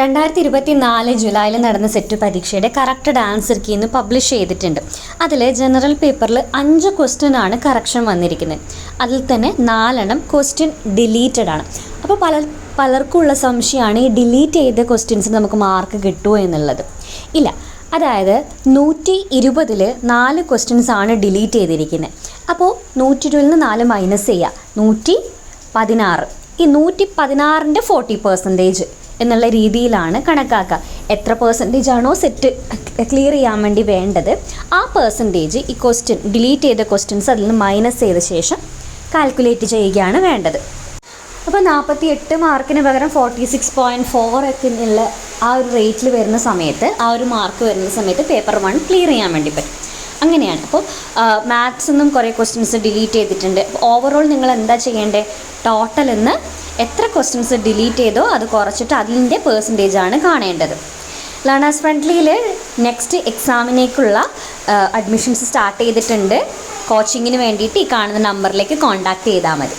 രണ്ടായിരത്തി ഇരുപത്തി നാല് ജൂലൈയിൽ നടന്ന സെറ്റ് പരീക്ഷയുടെ കറക്റ്റഡ് ആൻസർ കീ ഇന്ന് പബ്ലിഷ് ചെയ്തിട്ടുണ്ട്. അതിൽ ജനറൽ പേപ്പറിൽ അഞ്ച് ക്വസ്റ്റ്യൻ ആണ് കറക്ഷൻ വന്നിരിക്കുന്നത്. അതിൽ തന്നെ നാലെണ്ണം ക്വസ്റ്റ്യൻ ഡിലീറ്റഡ് ആണ്. അപ്പോൾ പല പലർക്കും ഉള്ള സംശയമാണ് ഈ ഡിലീറ്റ് ചെയ്ത ക്വസ്റ്റ്യൻസ് നമുക്ക് മാർക്ക് കിട്ടുമോ എന്നുള്ളത്. ഇല്ല അതായത് നൂറ്റി ഇരുപതിൽ നാല് ക്വസ്റ്റ്യൻസ് ആണ് ഡിലീറ്റ് ചെയ്തിരിക്കുന്നത്. അപ്പോൾ നൂറ്റി ഇരുപതിൽ നിന്ന് നാല് മൈനസ് ചെയ്യുക നൂറ്റി പതിനാറ് ഈ നൂറ്റി പതിനാറിന്റെ ഫോർട്ടി പെർസെന്റേജ് എന്നുള്ള രീതിയിലാണ് കണക്കാക്കുക. എത്ര പെർസെന്റേജ് ആണോ സെറ്റ് ക്ലിയർ ചെയ്യാൻ വേണ്ടി വേണ്ടത് ആ പെർസെന്റേജ് ഈ ക്വസ്റ്റ്യൻ ഡിലീറ്റ് ചെയ്ത ക്വസ്റ്റ്യൻസ് അതിൽ നിന്ന് മൈനസ് ചെയ്ത ശേഷം കാൽക്കുലേറ്റ് ചെയ്യുകയാണ് വേണ്ടത്. അപ്പോൾ നാൽപ്പത്തി എട്ട് മാർക്കിന് പകരം ഫോർട്ടി സിക്സ് പോയിന്റ് ഫോർ ഒക്കെ ഉള്ള ആ ഒരു റേറ്റിൽ വരുന്ന സമയത്ത് ആ ഒരു മാർക്ക് വരുന്ന സമയത്ത് പേപ്പർ വൺ ക്ലിയർ ചെയ്യാൻ വേണ്ടി പറ്റും. അങ്ങനെയാണ്. അപ്പോൾ മാത്സ് നിന്നും കുറേ ക്വസ്റ്റ്യൻസ് ഡിലീറ്റ് ചെയ്തിട്ടുണ്ട്. ഓവറോൾ നിങ്ങൾ എന്താ ചെയ്യേണ്ടത് ടോട്ടൽ എന്ന് എത്ര ക്വസ്റ്റ്യൻസ് ഡിലീറ്റ് ചെയ്തോ അത് കുറച്ചിട്ട് അതിന്റെ പേഴ്സന്റേജ് ആണ് കാണേണ്ടത്. ലേണേഴ്സ് ഫ്രണ്ട്ലിയിൽ നെക്സ്റ്റ് എക്സാമിനേക്കുള്ള അഡ്മിഷൻസ് സ്റ്റാർട്ട് ചെയ്തിട്ടുണ്ട്. കോച്ചിങ്ങിന് വേണ്ടിയിട്ട് ഈ കാണുന്ന നമ്പറിലേക്ക് കോൺടാക്റ്റ് ചെയ്താൽ മതി.